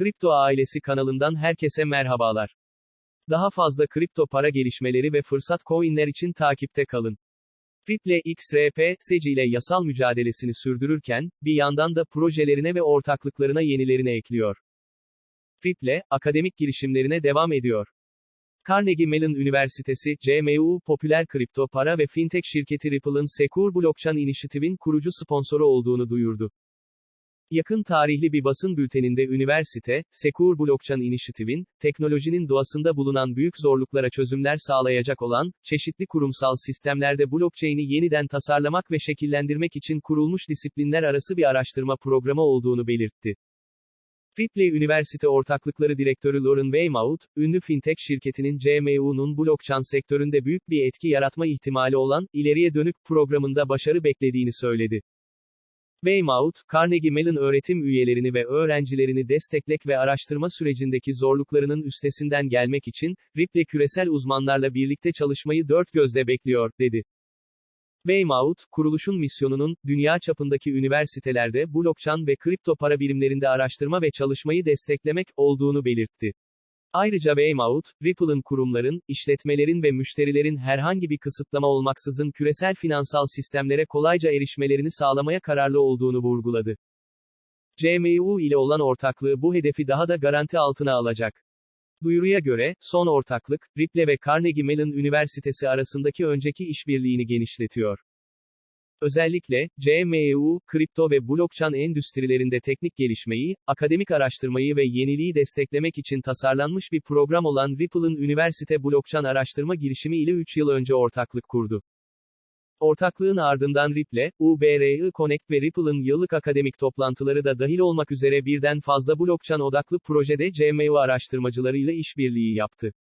Kripto Ailesi kanalından herkese merhabalar. Daha fazla kripto para gelişmeleri ve fırsat coinler için takipte kalın. Ripple XRP, SEC ile yasal mücadelesini sürdürürken, bir yandan da projelerine ve ortaklıklarına yenilerini ekliyor. Ripple, akademik girişimlerine devam ediyor. Carnegie Mellon Üniversitesi, CMU, popüler kripto para ve fintech şirketi Ripple'ın Secure Blockchain Initiative'in kurucu sponsoru olduğunu duyurdu. Yakın tarihli bir basın bülteninde üniversite, Secure Blockchain Initiative'in, teknolojinin doğasında bulunan büyük zorluklara çözümler sağlayacak olan, çeşitli kurumsal sistemlerde blockchain'i yeniden tasarlamak ve şekillendirmek için kurulmuş disiplinler arası bir araştırma programı olduğunu belirtti. Ripple Üniversite Ortaklıkları Direktörü Lauren Weymouth, ünlü fintech şirketinin CMU'nun blockchain sektöründe büyük bir etki yaratma ihtimali olan, ileriye dönük programında başarı beklediğini söyledi. Weymouth, Carnegie Mellon öğretim üyelerini ve öğrencilerini desteklek ve araştırma sürecindeki zorluklarının üstesinden gelmek için, Ripple küresel uzmanlarla birlikte çalışmayı dört gözle bekliyor, dedi. Weymouth, kuruluşun misyonunun, dünya çapındaki üniversitelerde blockchain ve kripto para birimlerinde araştırma ve çalışmayı desteklemek, olduğunu belirtti. Ayrıca Weymouth, Ripple'ın kurumların, işletmelerin ve müşterilerin herhangi bir kısıtlama olmaksızın küresel finansal sistemlere kolayca erişmelerini sağlamaya kararlı olduğunu vurguladı. CMU ile olan ortaklığı bu hedefi daha da garanti altına alacak. Duyuruya göre, son ortaklık, Ripple ve Carnegie Mellon Üniversitesi arasındaki önceki işbirliğini genişletiyor. Özellikle, CMU, kripto ve blockchain endüstrilerinde teknik gelişmeyi, akademik araştırmayı ve yeniliği desteklemek için tasarlanmış bir program olan Ripple'ın üniversite blockchain araştırma girişimi ile 3 yıl önce ortaklık kurdu. Ortaklığın ardından Ripple, UBRI Connect ve Ripple'ın yıllık akademik toplantıları da dahil olmak üzere birden fazla blockchain odaklı projede CMU araştırmacılarıyla işbirliği yaptı.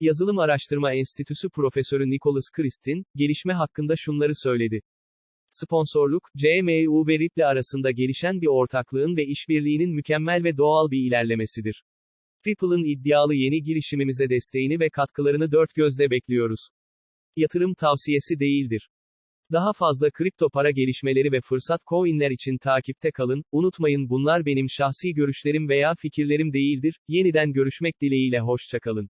Yazılım Araştırma Enstitüsü Profesörü Nicholas Christin, gelişme hakkında şunları söyledi. Sponsorluk, CMU ve Ripple arasında gelişen bir ortaklığın ve işbirliğinin mükemmel ve doğal bir ilerlemesidir. Ripple'ın iddialı yeni girişimimize desteğini ve katkılarını dört gözle bekliyoruz. Yatırım tavsiyesi değildir. Daha fazla kripto para gelişmeleri ve fırsat coinler için takipte kalın, unutmayın bunlar benim şahsi görüşlerim veya fikirlerim değildir, yeniden görüşmek dileğiyle hoşçakalın.